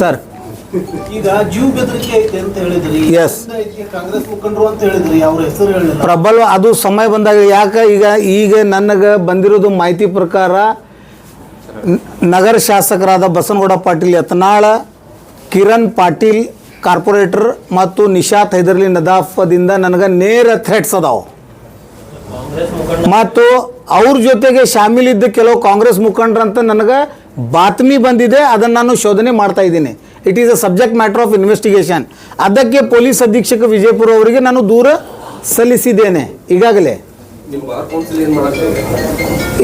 Sir. ಈಗ ಜೀವ ಬೆದರಿಕೆ ಐತೆ ಅಂತ ಹೇಳಿದ್ರಿ. ಎಸ್ ಕಾಂಗ್ರೆಸ್ ಮುಖಂಡರು ಅಂತ ಹೇಳಿದ್ರಿ ಅವ್ರ ಹೆಸರು ಹೇಳಿಲ್ಲ. ಪ್ರಬಲ ಅದು ಸಮಯ ಬಂದಾಗ ಯಾಕೆ ಈಗ ಈಗ ನನಗೆ ಬಂದಿರೋದು ಮಾಹಿತಿ ಪ್ರಕಾರ ನಗರ ಶಾಸಕರಾದ ಬಸನಗೌಡ ಪಾಟೀಲ್ ಯತ್ನಾಳ ಕಿರಣ್ ಪಾಟೀಲ್ ಕಾರ್ಪೊರೇಟರ್ ಮತ್ತು ನಿಶಾತ್ ಹೈದರ್ಲಿ ನದಾಫದಿಂದ ನನಗೆ ನೇರ ಥ್ರೆಟ್ಸ್ ಅದಾವೆ. ಮತ್ತು ಅವ್ರ ಜೊತೆಗೆ ಶಾಮೀಲಿದ್ದ ಕೆಲವು ಕಾಂಗ್ರೆಸ್ ಮುಖಂಡ್ರಂತ ನನಗೆ ಬಾತ್ಮಿ ಬಂದಿದೆ, ಅದನ್ನು ನಾನು ಶೋಧನೆ ಮಾಡ್ತಾ ಇದ್ದೀನಿ. It is a subject matter of investigation ಅದಕ್ಕೆ ಪೊಲೀಸ್ ಅಧೀಕ್ಷಕ ವಿಜಯಪುರ ಅವರಿಗೆ ನಾನು ದೂರ ಸಲ್ಲಿಸಿದ್ದೇನೆ. ಈಗಾಗಲೇ.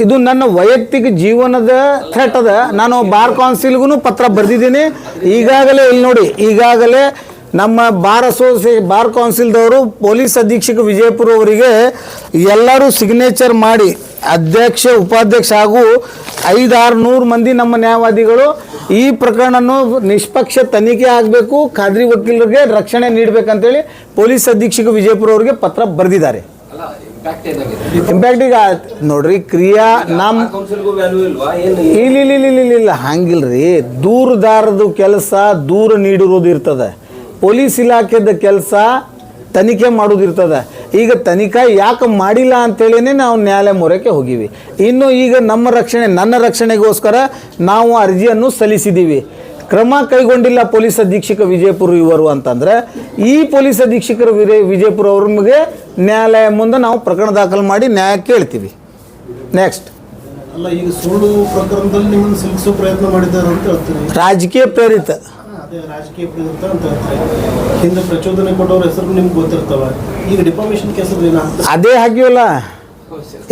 ಇದು ನನ್ನ ವೈಯಕ್ತಿಕ ಜೀವನದ ಥ್ರೆಟ್ ಅದ. ನಾನು ಬಾರ್ ಕೌನ್ಸಿಲ್ಗೂ ಪತ್ರ ಬರೆದಿದ್ದೀನಿ. ಈಗಾಗಲೇ ಇಲ್ಲಿ ನೋಡಿ, ಈಗಾಗಲೇ ನಮ್ಮ ಬಾರ್ ಅಸೋಸಿಯೇ ಬಾರ್ ಕೌನ್ಸಿಲ್ದವರು ಪೊಲೀಸ್ ಅಧೀಕ್ಷಕ ವಿಜಯಪುರ ಅವರಿಗೆ ಎಲ್ಲರೂ ಸಿಗ್ನೇಚರ್ ಮಾಡಿ ಅಧ್ಯಕ್ಷ ಉಪಾಧ್ಯಕ್ಷ ಹಾಗೂ ಐದಾರು ನೂರು ಮಂದಿ ನಮ್ಮ ನ್ಯಾಯವಾದಿಗಳು ಈ ಪ್ರಕರಣವನ್ನು ನಿಷ್ಪಕ್ಷ ತನಿಖೆ ಆಗಬೇಕು ಖಾದ್ರಿ ವಕೀಲರಿಗೆ ರಕ್ಷಣೆ ನೀಡಬೇಕಂತೇಳಿ ಪೊಲೀಸ್ ಅಧೀಕ್ಷಕ ವಿಜಯಪುರ ಅವರಿಗೆ ಪತ್ರ ಬರೆದಿದ್ದಾರೆ. ಇಂಪ್ಯಾಕ್ಟ್ ಈಗ ನೋಡ್ರಿ ಕ್ರಿಯಾ ನಮ್ಮ ಇಲ್ಲ ಇಲ್ಲ ಇಲ್ಲ ಇಲ್ಲ ಇಲ್ಲ ಹಂಗಿಲ್ರಿ. ದೂರದಾರದು ಕೆಲಸ ದೂರ ನೀಡಿರೋದು ಇರ್ತದೆ. ಪೊಲೀಸ್ ಇಲಾಖೆದ ಕೆಲಸ ತನಿಖೆ ಮಾಡೋದು ಇರ್ತದೆ. ಈಗ ತನಿಖೆ ಯಾಕೆ ಮಾಡಿಲ್ಲ ಅಂತೇಳಿನೇ ನಾವು ನ್ಯಾಯಾಲಯ ಮೊರಕ್ಕೆ ಹೋಗಿವಿ. ಇನ್ನು ಈಗ ನಮ್ಮ ರಕ್ಷಣೆ ನನ್ನ ರಕ್ಷಣೆಗೋಸ್ಕರ ನಾವು ಅರ್ಜಿಯನ್ನು ಸಲ್ಲಿಸಿದ್ದೀವಿ ಕ್ರಮ ಕೈಗೊಂಡಿಲ್ಲ ಪೊಲೀಸ್ ಅಧೀಕ್ಷಕ ವಿಜಯಪುರ ಇವರು ಅಂತಂದ್ರೆ ಈ ಪೊಲೀಸ್ ಅಧೀಕ್ಷಕರು ವಿಜಯ ವಿಜಯಪುರ ಅವ್ರಿಗೆ ನ್ಯಾಯಾಲಯ ಮುಂದೆ ನಾವು ಪ್ರಕರಣ ದಾಖಲು ಮಾಡಿ ನ್ಯಾಯ ಕೇಳ್ತೀವಿ. ನೆಕ್ಸ್ಟ್ ಅಲ್ಲ ಈಗ ಸುಳ್ಳು ಪ್ರಕರಣದಲ್ಲಿ ನಿಮ್ಮನ್ನು ಸಿಲುಕಿಸೋ ಪ್ರಯತ್ನ ಮಾಡಿದ್ದಾರೆ ಅಂತ ಹೇಳ್ತೀನಿ ರಾಜಕೀಯ ಪ್ರೇರಿತ. ರಾಜಕೀಯ ಪ್ರೇರಿತ ಅಂತ ಹೇಳ್ತೀರಿ. ಹಿಂದೆ ಪ್ರಚೋದನೆ ಕೊಟ್ಟವ್ರ ಹೆಸರು ನಿಮ್ಗೆ ಗೊತ್ತಿರ್ತಾವ. ಈಗ ಡಿಫಾಮೇಶನ್ ಕೇಸ್ ಅದೇ ಹಾಕಿವಲ್ಲ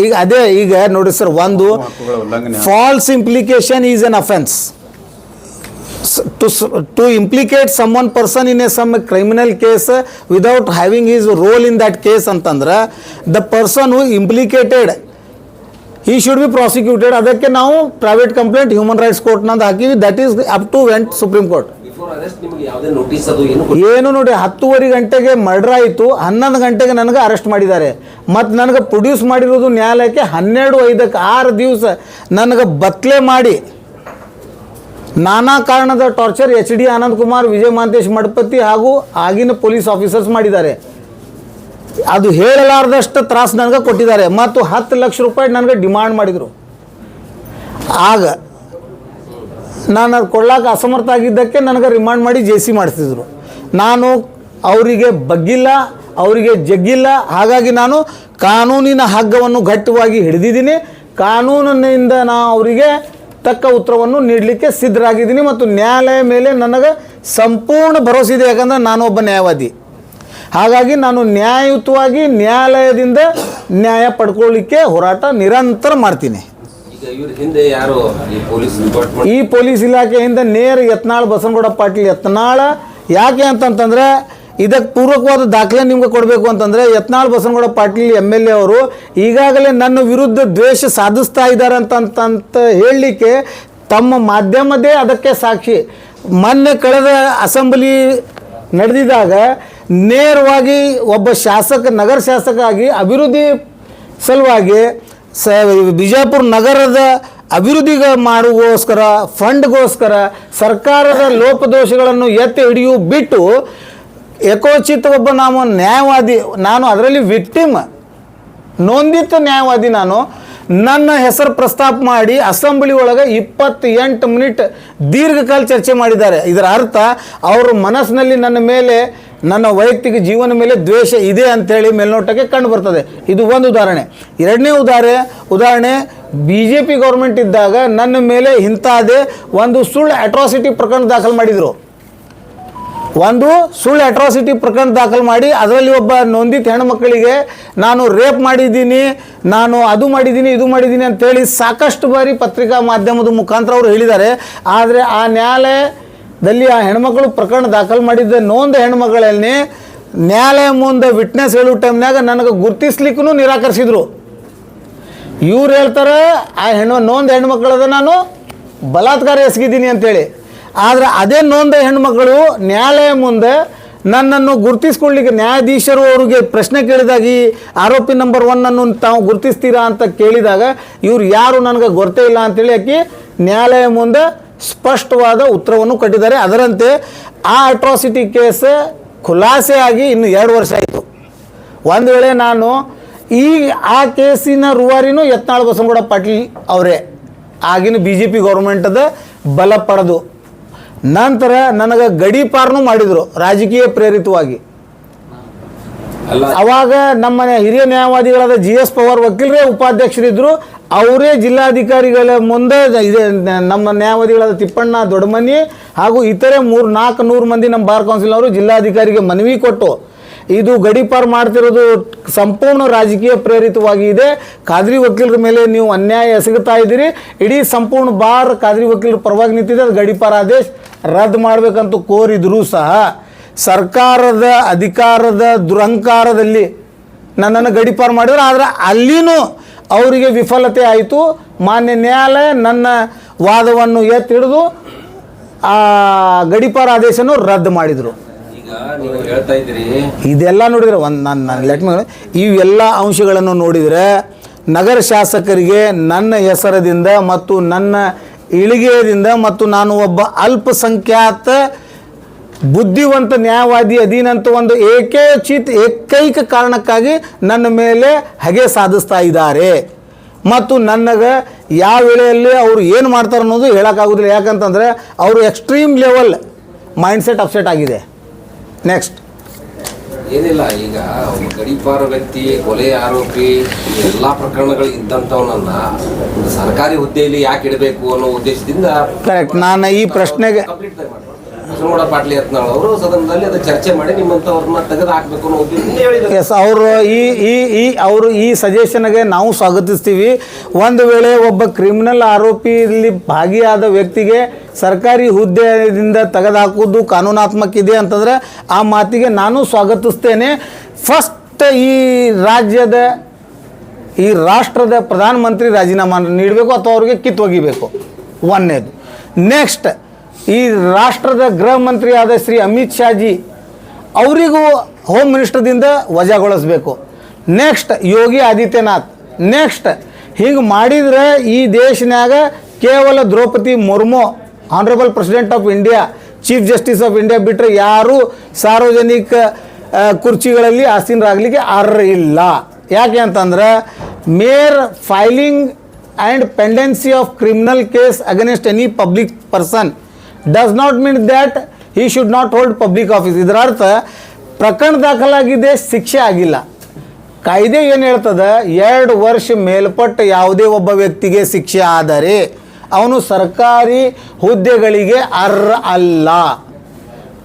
ಈಗ ಅದೇ ಈಗ ನೋಡಿ ಸರ್ ಒಂದು false implication is an offence to to implicate someone person in a some criminal case without having is role in that case ಅಂತಂದ್ರೆ the person who implicated he should be prosecuted ಅದಕ್ಕೆ ನಾವು private complaint human rights ಕೋರ್ಟ್ನಂದು ಹಾಕಿವಿ. That is up to went Supreme Court ಏನು ನೋಡಿ, ಹತ್ತುವರೆ ಗಂಟೆಗೆ murder ಆಯಿತು, ಹನ್ನೊಂದು ಗಂಟೆಗೆ ನನಗೆ ಅರೆಸ್ಟ್ ಮಾಡಿದ್ದಾರೆ. ಮತ್ತು ನನಗೆ ಪ್ರೊಡ್ಯೂಸ್ ಮಾಡಿರೋದು ನ್ಯಾಯಾಲಯಕ್ಕೆ ಹನ್ನೆರಡು, ಐದಕ್ಕೆ ಆರು ದಿವಸ ನನಗೆ ಬತ್ಲೆ ಮಾಡಿ. ನಾನಾ ಕಾರಣದ torture H D Anand Kumar Vijay Mahantesh Madapati ಹಾಗೂ ಆಗಿನ ಪೊಲೀಸ್ ಆಫೀಸರ್ಸ್ ಮಾಡಿದ್ದಾರೆ. ಅದು ಹೇಳಲಾರದಷ್ಟು ತ್ರಾಸು ನನಗೆ ಕೊಟ್ಟಿದ್ದಾರೆ. ಮತ್ತು ಹತ್ತು ಲಕ್ಷ ರೂಪಾಯಿ ನನಗೆ ಡಿಮಾಂಡ್ ಮಾಡಿದರು. ಆಗ ನಾನು ಅದು ಕೊಡ್ಲಾಕ ಅಸಮರ್ಥ ಆಗಿದ್ದಕ್ಕೆ ನನಗೆ ರಿಮಾಂಡ್ ಮಾಡಿ ಜೆ ಸಿ ಮಾಡಿಸಿದ್ರು. ನಾನು ಅವರಿಗೆ ಬಗ್ಗಿಲ್ಲ, ಅವರಿಗೆ ಜಗ್ಗಿಲ್ಲ. ಹಾಗಾಗಿ ನಾನು ಕಾನೂನಿನ ಹಗ್ಗವನ್ನು ಗಟ್ಟಿಯಾಗಿ ಹಿಡಿದಿದ್ದೀನಿ. ಕಾನೂನಿನಿಂದ ನಾನು ಅವರಿಗೆ ತಕ್ಕ ಉತ್ತರವನ್ನು ನೀಡಲಿಕ್ಕೆ ಸಿದ್ಧರಾಗಿದ್ದೀನಿ ಮತ್ತು ನ್ಯಾಯಾಲಯ ಮೇಲೆ ನನಗೆ ಸಂಪೂರ್ಣ ಭರವಸೆ ಇದೆ, ಯಾಕಂದರೆ ನಾನು ಒಬ್ಬ ನ್ಯಾಯವಾದಿ. ಹಾಗಾಗಿ ನಾನು ನ್ಯಾಯಯುತವಾಗಿ ನ್ಯಾಯಾಲಯದಿಂದ ನ್ಯಾಯ ಪಡ್ಕೊಳ್ಳಿಕ್ಕೆ ಹೋರಾಟ ನಿರಂತರ ಮಾಡ್ತೀನಿ. ಹಿಂದೆ ಯಾರು ಈ ಪೊಲೀಸ್ ಇಲಾಖೆಯಿಂದ ನೇರ ಯತ್ನಾಳ್ ಬಸನಗೌಡ ಪಾಟೀಲ್ ಯತ್ನಾಳ. ಯಾಕೆ ಅಂತಂತಂದ್ರೆ ಇದಕ್ಕೆ ಪೂರ್ವಕವಾದ ದಾಖಲೆ ನಿಮ್ಗೆ ಕೊಡಬೇಕು ಅಂತಂದ್ರೆ Yatnal Basanagouda Patil M L A ಅವರು ಈಗಾಗಲೇ ನನ್ನ ವಿರುದ್ಧ ದ್ವೇಷ ಸಾಧಿಸ್ತಾ ಇದ್ದಾರೆ ಅಂತಂತ ಹೇಳಲಿಕ್ಕೆ ತಮ್ಮ ಮಾಧ್ಯಮದೇ ಅದಕ್ಕೆ ಸಾಕ್ಷಿ. ಮೊನ್ನೆ ಕಳೆದ ಅಸೆಂಬ್ಲಿ ನಡೆದಿದಾಗ ನೇರವಾಗಿ ಒಬ್ಬ ಶಾಸಕ, ನಗರ ಶಾಸಕ ಆಗಿ ಅಭಿವೃದ್ಧಿ ಸಲುವಾಗಿ ಸ ಬಿಜಾಪುರ ನಗರದ ಅಭಿವೃದ್ಧಿಗೆ ಮಾಡುವಗೋಸ್ಕರ ಫಂಡ್ಗೋಸ್ಕರ ಸರ್ಕಾರದ ಲೋಪದೋಷಗಳನ್ನು ಎತ್ತಿ ಹಿಡಿಯು ಬಿಟ್ಟು ಯಕೋಚಿತ ಒಬ್ಬ ನಾವು ನ್ಯಾಯವಾದಿ, ನಾನು ಅದರಲ್ಲಿ ವಿಕ್ಟಿಮ್ ನೋಂದಿತ ನ್ಯಾಯವಾದಿ ನಾನು, ನನ್ನ ಹೆಸರು ಪ್ರಸ್ತಾಪ ಮಾಡಿ ಅಸೆಂಬ್ಲಿ ಒಳಗೆ ಇಪ್ಪತ್ತು ಎಂಟು ಮಿನಿಟ್ ದೀರ್ಘಕಾಲ ಚರ್ಚೆ ಮಾಡಿದ್ದಾರೆ. ಇದರ ಅರ್ಥ, ಅವ್ರ ಮನಸ್ಸಿನಲ್ಲಿ ನನ್ನ ಮೇಲೆ ನನ್ನ ವೈಯಕ್ತಿಕ ಜೀವನ ಮೇಲೆ ದ್ವೇಷ ಇದೆ ಅಂಥೇಳಿ ಮೇಲ್ನೋಟಕ್ಕೆ ಕಂಡು ಬರ್ತದೆ. ಇದು ಒಂದು ಉದಾಹರಣೆ. ಎರಡನೇ ಉದಾಹರಣೆ ಉದಾಹರಣೆ ಬಿ ಜೆ ಪಿ ಗೌರ್ಮೆಂಟ್ ಇದ್ದಾಗ ನನ್ನ ಮೇಲೆ ಇಂಥದ್ದೇ ಒಂದು ಸುಳ್ಳು ಅಟ್ರಾಸಿಟಿ ಪ್ರಕರಣ ದಾಖಲು ಮಾಡಿದರು. ಒಂದು ಸುಳ್ಳು ಅಟ್ರಾಸಿಟಿ ಪ್ರಕರಣ ದಾಖಲು ಮಾಡಿ ಅದರಲ್ಲಿ ಒಬ್ಬ ನೊಂದಿತ ಹೆಣ್ಮಕ್ಕಳಿಗೆ ನಾನು ರೇಪ್ ಮಾಡಿದ್ದೀನಿ, ನಾನು ಅದು ಮಾಡಿದ್ದೀನಿ, ಇದು ಮಾಡಿದ್ದೀನಿ ಅಂತೇಳಿ ಸಾಕಷ್ಟು ಬಾರಿ ಪತ್ರಿಕಾ ಮಾಧ್ಯಮದ ಮುಖಾಂತರ ಅವರು ಹೇಳಿದ್ದಾರೆ. ಆದರೆ ಆ ನ್ಯಾಯಾಲಯದಲ್ಲಿ ಆ ಹೆಣ್ಮಕ್ಳು ಪ್ರಕರಣ ದಾಖಲು ಮಾಡಿದ್ದ. ನೋಂದ ಹೆಣ್ಮಗಳಲ್ಲಿ ನ್ಯಾಯಾಲಯ ಮುಂದೆ ವಿಟ್ನೆಸ್ ಹೇಳೋ ಟೈಮ್ನಾಗ ನನಗೆ ಗುರ್ತಿಸ್ಲಿಕ್ಕೂ ನಿರಾಕರಿಸಿದ್ರು. ಇವ್ರು ಹೇಳ್ತಾರೆ, ಆ ಹೆಣ್ಣು, ನೋಂದ ಹೆಣ್ಮಕ್ಳದ ನಾನು ಬಲಾತ್ಕಾರ ಎಸಗಿದ್ದೀನಿ ಅಂತೇಳಿ. ಆದರೆ ಅದೇ ನೋಂದ ಹೆಣ್ಮಕ್ಕಳು ನ್ಯಾಯಾಲಯ ಮುಂದೆ ನನ್ನನ್ನು ಗುರುತಿಸ್ಕೊಳ್ಳಿಕ್ಕೆ ನ್ಯಾಯಾಧೀಶರು ಅವರಿಗೆ ಪ್ರಶ್ನೆ ಕೇಳಿದಾಗ ಈ ಆರೋಪಿ ನಂಬರ್ ಒನ್ನನ್ನು ತಾವು ಗುರುತಿಸ್ತೀರಾ ಅಂತ ಕೇಳಿದಾಗ ಇವ್ರು ಯಾರು ನನಗೆ ಗೊತ್ತೇ ಇಲ್ಲ ಅಂತೇಳಿ ಆಕಿ ನ್ಯಾಯಾಲಯ ಮುಂದೆ ಸ್ಪಷ್ಟವಾದ ಉತ್ತರವನ್ನು ಕೊಟ್ಟಿದ್ದಾರೆ. ಅದರಂತೆ ಆ ಅಟ್ರಾಸಿಟಿ ಕೇಸ್ ಆಗಿ ಇನ್ನು ಎರಡು ವರ್ಷ ಆಯಿತು. ಒಂದು ವೇಳೆ ನಾನು ಈ, ಆ ಕೇಸಿನ ರೂವಾರಿನೂ ಯತ್ನಾಳ್ ಬಸನಗೌಡ ಪಾಟೀಲ್ ಅವರೇ. ಆಗಿನ ಬಿ ಜೆ ಪಿ ಗೌರ್ಮೆಂಟದ ಬಲ ಪಡೆದು. ನಂತರ ನನಗೆ ಗಡೀಪಾರನೂ ಮಾಡಿದರು, ರಾಜಕೀಯ ಪ್ರೇರಿತವಾಗಿ. ಅವಾಗ ನಮ್ಮ ಹಿರಿಯ ನ್ಯಾಯವಾದಿಗಳಾದ ಜಿ ಎಸ್ ಪವಾರ್ ವಕೀಲರೇ ಉಪಾಧ್ಯಕ್ಷರಿದ್ರು. ಅವರೇ ಜಿಲ್ಲಾಧಿಕಾರಿಗಳ ಮುಂದೆ ಇದೆ, ನಮ್ಮ ನ್ಯಾಯವಾದಿಗಳಾದ ತಿಪ್ಪಣ್ಣ ದೊಡ್ಡಮನಿ ಹಾಗೂ ಇತರೆ ಮೂರು, ನಾಲ್ಕು ನೂರು ಮಂದಿ ನಮ್ಮ ಬಾರ್ ಕೌನ್ಸಿಲ್ನವರು ಜಿಲ್ಲಾಧಿಕಾರಿಗೆ ಮನವಿ ಕೊಟ್ಟು. ಇದು ಗಡಿಪಾರ್ ಮಾಡ್ತಿರೋದು ಸಂಪೂರ್ಣ ರಾಜಕೀಯ ಪ್ರೇರಿತವಾಗಿ ಇದೆ. ಖಾದ್ರಿ ವಕೀಲರ ಮೇಲೆ ನೀವು ಅನ್ಯಾಯ ಎಸಗುತ್ತಾ ಇದ್ದೀರಿ. ಇಡೀ ಸಂಪೂರ್ಣ ಬಾರ್ ಖಾದ್ರಿ ವಕೀಲರ ಪರವಾಗಿ ನಿಂತಿದೆ. ಅದು ಗಡಿಪಾರ ಆದೇಶ ರದ್ದು ಮಾಡಬೇಕಂತ ಕೋರಿದರೂ ಸಹ ಸರ್ಕಾರದ ಅಧಿಕಾರದ ದುರಂಕಾರದಲ್ಲಿ ನನ್ನನ್ನು ಗಡಿಪಾರು ಮಾಡಿದ್ರು. ಆದರೆ ಅಲ್ಲಿನೂ ಅವರಿಗೆ ವಿಫಲತೆ ಆಯಿತು. ಮಾನ್ಯ ನ್ಯಾಯಾಲಯ ನನ್ನ ವಾದವನ್ನು ಎತ್ತಿಡಿದು ಆ ಗಡಿಪಾರ ಆದೇಶವನ್ನು ರದ್ದು ಮಾಡಿದರು. ಇದೆಲ್ಲ ನೋಡಿದ್ರೆ ಒಂದು ನಾನು ನಾನು ಲೆಟ್ ಇವೆಲ್ಲ ಅಂಶಗಳನ್ನು ನೋಡಿದರೆ ನಗರ ಶಾಸಕರಿಗೆ ನನ್ನ ಹೆಸರದಿಂದ ಮತ್ತು ನನ್ನ ಇಳಿಗೆಯದಿಂದ ಮತ್ತು ನಾನು ಒಬ್ಬ ಅಲ್ಪಸಂಖ್ಯಾತ ಬುದ್ಧಿವಂತ ನ್ಯಾಯವಾದಿ ಅಧೀನಂತ ಒಂದು ಏಕೇಚಿತ್ ಏಕೈಕ ಕಾರಣಕ್ಕಾಗಿ ನನ್ನ ಮೇಲೆ ಹಗೆ ಸಾಧಿಸ್ತಾ ಇದ್ದಾರೆ. ಮತ್ತು ನನಗೆ ಯಾವ ವೇಳೆಯಲ್ಲಿ ಅವರು ಏನು ಮಾಡ್ತಾರೆ ಅನ್ನೋದು ಹೇಳೋಕ್ಕಾಗೋದಿಲ್ಲ. ಯಾಕಂತಂದರೆ ಅವರು ಎಕ್ಸ್ಟ್ರೀಮ್ ಲೆವೆಲ್ ಮೈಂಡ್ಸೆಟ್ ಅಪ್ಸೆಟ್ ಆಗಿದೆ. ನೆಕ್ಸ್ಟ್ ಏನಿಲ್ಲ ಈಗ ಗಡಿಪಾರ ವ್ಯಕ್ತಿ ಕೊಲೆ ಆರೋಪಿ ಎಲ್ಲ ಪ್ರಕರಣಗಳು ಇದ್ದಂಥವನನ್ನ ಸರ್ಕಾರಿ ಹುದ್ದೆಯಲ್ಲಿ ಯಾಕೆ ಇಡಬೇಕು ಅನ್ನೋ ಉದ್ದೇಶದಿಂದ ಕರೆಕ್ಟ್ ನಾನು ಈ ಪ್ರಶ್ನೆಗೆ ಬಸವನಗೌಡ ಪಾಟ್ಲಿ ಯತ್ನಾಳ್ ಅವರು ಸದನದಲ್ಲಿ ಅದು ಚರ್ಚೆ ಮಾಡಿ ನಿಮ್ಮಂಥವ್ರನ್ನ ತೆಗೆದು ಹಾಕ್ಬೇಕು ಅನ್ನೋ ಎಸ್ ಅವರು ಈ ಈ ಈ, ಅವರು ಈ ಸಜೆಷನ್ಗೆ ನಾವು ಸ್ವಾಗತಿಸ್ತೀವಿ. ಒಂದು ವೇಳೆ ಒಬ್ಬ ಕ್ರಿಮಿನಲ್ ಆರೋಪಿಯಲ್ಲಿ ಭಾಗಿಯಾದ ವ್ಯಕ್ತಿಗೆ ಸರ್ಕಾರಿ ಹುದ್ದೆಯಿಂದ ಕಾನೂನಾತ್ಮಕ ಇದೆ ಅಂತಂದರೆ ಆ ಮಾತಿಗೆ ನಾನು ಸ್ವಾಗತಿಸ್ತೇನೆ. ಫಸ್ಟ್ ಈ ರಾಜ್ಯದ, ಈ ರಾಷ್ಟ್ರದ ಪ್ರಧಾನಮಂತ್ರಿ ರಾಜೀನಾಮೆ ನೀಡಬೇಕು ಅಥವಾ ಅವ್ರಿಗೆ ಕಿತ್ತೊಗಿಬೇಕು ಒಂದನೇದು ನೆಕ್ಸ್ಟ್ ಈ ರಾಷ್ಟ್ರದ ಗೃಹ ಮಂತ್ರಿಯಾದ ಶ್ರೀ ಅಮಿತ್ ಶಾಜಿ ಅವರಿಗೂ ಹೋಮ್ ಮಿನಿಸ್ಟರ್ದಿಂದ ವಜಾಗೊಳಿಸ್ಬೇಕು. ನೆಕ್ಸ್ಟ್ ಯೋಗಿ ಆದಿತ್ಯನಾಥ್. ನೆಕ್ಸ್ಟ್ ಹಿಂಗೆ ಮಾಡಿದರೆ ಈ ದೇಶನಾಗ ಕೇವಲ Draupadi Murmu honourable president of India chief justice of India ಬಿಟ್ಟರೆ ಯಾರೂ ಸಾರ್ವಜನಿಕ ಕುರ್ಚಿಗಳಲ್ಲಿ ಆಸೀನರಾಗಲಿಕ್ಕೆ ಅರ್ಹಿಲ್ಲ ಯಾಕೆ ಅಂತಂದ್ರೆ mere filing and pendency of criminal case against any public person does not mean that he should not hold public office ಇದರ ಅರ್ಥ ಪ್ರಕರಣ ದಾಖಲಾಗಿದೆ, ಶಿಕ್ಷೆ ಆಗಿಲ್ಲ. ಕಾಯ್ದೆ ಏನು ಹೇಳ್ತದೆ? ಎರಡು ವರ್ಷ ಮೇಲ್ಪಟ್ಟ ಯಾವುದೇ ಒಬ್ಬ ವ್ಯಕ್ತಿಗೆ ಶಿಕ್ಷೆ ಆದರೆ, ಅವನು ಸರ್ಕಾರಿ ಹುದ್ದೆಗಳಿಗೆ ಅರ್ಹ ಅಲ್ಲ.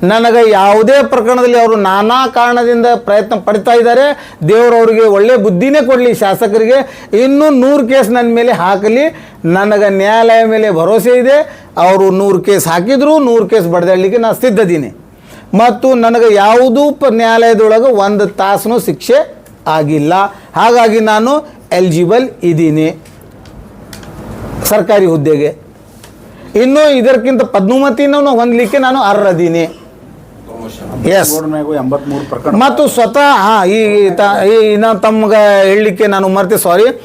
ನನಗೆ ಯಾವುದೇ ಪ್ರಕರಣದಲ್ಲಿ ಅವರು ನಾನಾ ಕಾರಣದಿಂದ ಪ್ರಯತ್ನ ಪಡ್ತಾ ಇದ್ದಾರೆ. ದೇವರು ಅವರಿಗೆ ಒಳ್ಳೆ ಬುದ್ಧಿನೇ ಕೊಡಲಿ ಶಾಸಕರಿಗೆ. ಇನ್ನೂ ನೂರು ಕೇಸ್ ನನ್ನ ಮೇಲೆ ಹಾಕಲಿ. ನನಗೆ ನ್ಯಾಯಾಲಯ ಮೇಲೆ ಭರವಸೆ ಇದೆ. ಅವರು ನೂರು ಕೇಸ್ ಹಾಕಿದ್ರು, ನೂರು ಕೇಸ್ ಬಡ್ದಾಡಲಿಕ್ಕೆ ನಾನು ಸಿದ್ಧದೀನಿ. ಮತ್ತು ನನಗೆ ಯಾವುದೂ ಪ ನ್ಯಾಯಾಲಯದೊಳಗೆ ಒಂದು ತಾಸು ಶಿಕ್ಷೆ ಆಗಿಲ್ಲ. ಹಾಗಾಗಿ ನಾನು ಎಲಿಜಿಬಲ್ ಇದ್ದೀನಿ. ಸರ್ಕಾರಿ ಹುದ್ದೆಗೆ. ಇನ್ನು ಇದಕ್ಕಿಂತ ಪದ್ಮಾವತಿನೂ ಹೊಂದಲಿಕ್ಕೆ ನಾನು ಅರ್ಹದೀನಿ. ಎಸ್ ಮತ್ತು ಸ್ವತಃ ಈ ತ- ಈ ನಾನು ತಮ್ಗೆ ಹೇಳಲಿಕ್ಕೆ ನಾನು ಮರ್ತೆ ಸಾರಿ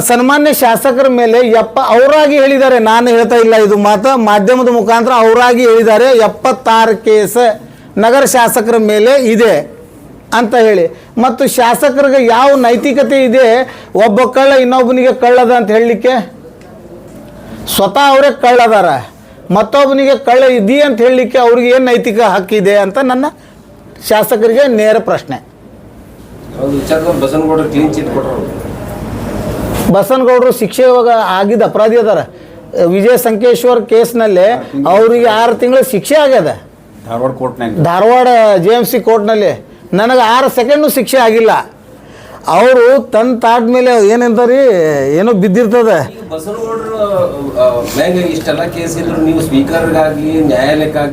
ಸನ್ಮಾನ್ಯ ಶಾಸಕರ ಮೇಲೆ ಎಪ್ಪ ಅವರಾಗಿ ಹೇಳಿದ್ದಾರೆ. ನಾನು ಹೇಳ್ತಾ ಇಲ್ಲ ಇದು ಮಾತು ಮಾಧ್ಯಮದ ಮುಖಾಂತರ ಅವರಾಗಿ ಹೇಳಿದ್ದಾರೆ. ಎಪ್ಪತ್ತಾರು ಕೇಸ್ ನಗರ ಶಾಸಕರ ಮೇಲೆ ಇದೆ ಅಂತ ಹೇಳಿ. ಮತ್ತು ಶಾಸಕರಿಗೆ ಯಾವ ನೈತಿಕತೆ ಇದೆ? ಒಬ್ಬ ಕಳ್ಳ ಇನ್ನೊಬ್ಬನಿಗೆ ಕಳ್ಳದ ಅಂತ ಹೇಳಲಿಕ್ಕೆ? ಸ್ವತಃ ಅವರೇ ಕಳ್ಳದಾರ. ಮತ್ತೊಬ್ಬನಿಗೆ ಕಳ್ಳ ಇದ್ದೀ ಅಂತ ಹೇಳಲಿಕ್ಕೆ ಅವ್ರಿಗೆ ಏನು ನೈತಿಕ ಹಕ್ಕಿದೆ ಅಂತ ನನ್ನ ಶಾಸಕರಿಗೆ ನೇರ ಪ್ರಶ್ನೆ. ಬಸನಗೌಡರು ಶಿಕ್ಷೆ ಇವಾಗ ಆಗಿದ್ದ ಅಪರಾಧಿ ಅದಾರ. ವಿಜಯ ಸಂಕೇಶ್ವರ್ ಕೇಸ್ನಲ್ಲಿ ಅವರಿಗೆ ಆರು ತಿಂಗಳ ಶಿಕ್ಷೆ ಆಗ್ಯದ. ಧಾರವಾಡ ಜೆ ಎಂ ಸಿ ಕೋರ್ಟ್ನಲ್ಲಿ ನನಗೆ ಆರು ಸೆಕೆಂಡು ಶಿಕ್ಷೆ ಆಗಿಲ್ಲ. ಅವರು ತನ್ನ ತಾಟ್ ಮೇಲೆ ಏನಂತಾರೀ ಏನೋ ಬಿದ್ದಿರ್ತದೆ. ಬಸವನಗೌಡರು ಇಷ್ಟೆಲ್ಲ ಕೇಸ್ ಇದ್ರು ನೀವು ಸ್ಪೀಕರ್ಗಾಗಿ ನ್ಯಾಯಾಲಯಕ್ಕಾಗಿ